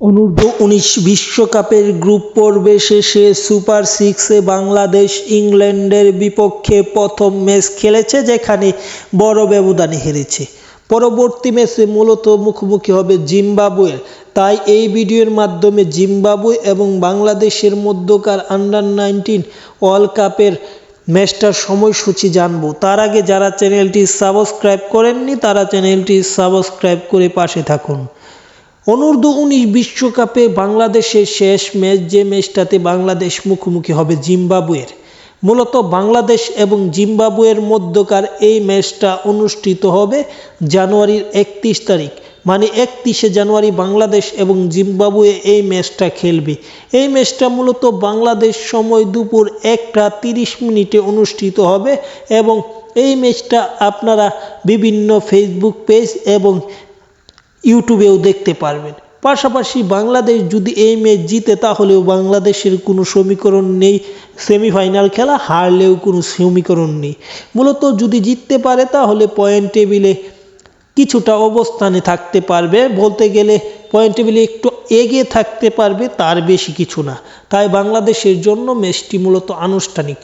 অনূর্ধ্ব উনিশ বিশ্বকাপের গ্রুপ পর্বে শেষে সুপার সিক্সে বাংলাদেশ ইংল্যান্ডের বিপক্ষে প্রথম ম্যাচ খেলেছে, যেখানে বড় ব্যবধানে হেরেছে। পরবর্তী ম্যাচে মূলত মুখোমুখি হবে জিম্বাবুয়ের। তাই এই ভিডিওর মাধ্যমে জিম্বাবুয়ে এবং বাংলাদেশের মধ্যকার আন্ডার নাইনটিন ওয়ার্ল্ড কাপের ম্যাচটার সময়সূচি জানব। তার আগে যারা চ্যানেলটি সাবস্ক্রাইব করেননি, তারা চ্যানেলটি সাবস্ক্রাইব করে পাশে থাকুন। অনূর্ধ্ব উনিশ বিশ্বকাপে বাংলাদেশের শেষ ম্যাচ যে ম্যাচটাতে বাংলাদেশ মুখোমুখি হবে জিম্বাবুয়ের। মূলত বাংলাদেশ এবং জিম্বাবুয়ের মধ্যকার এই ম্যাচটা অনুষ্ঠিত হবে জানুয়ারির একত্রিশ তারিখ। মানে একত্রিশে জানুয়ারি বাংলাদেশ এবং জিম্বাবুয়ে এই ম্যাচটা খেলবে। এই ম্যাচটা মূলত বাংলাদেশ সময় দুপুর একটা তিরিশ মিনিটে অনুষ্ঠিত হবে এবং এই ম্যাচটা আপনারা বিভিন্ন ফেসবুক পেজ এবং ইউটিউবেও দেখতে পারবেন। পাশাপাশি বাংলাদেশ যদি এই ম্যাচ জিতে, তাহলেও বাংলাদেশের কোনো সমীকরণ নেই। সেমিফাইনাল খেলা, হারলেও কোনো সমীকরণ নেই। মূলত যদি জিততে পারে, তাহলে পয়েন্ট টেবিলে কিছুটা অবস্থানে থাকতে পারবে। বলতে গেলে পয়েন্ট টেবিলে একটু এগিয়ে থাকতে পারবে, তার বেশি কিছু না। তাই বাংলাদেশের জন্য ম্যাচটি মূলত আনুষ্ঠানিক।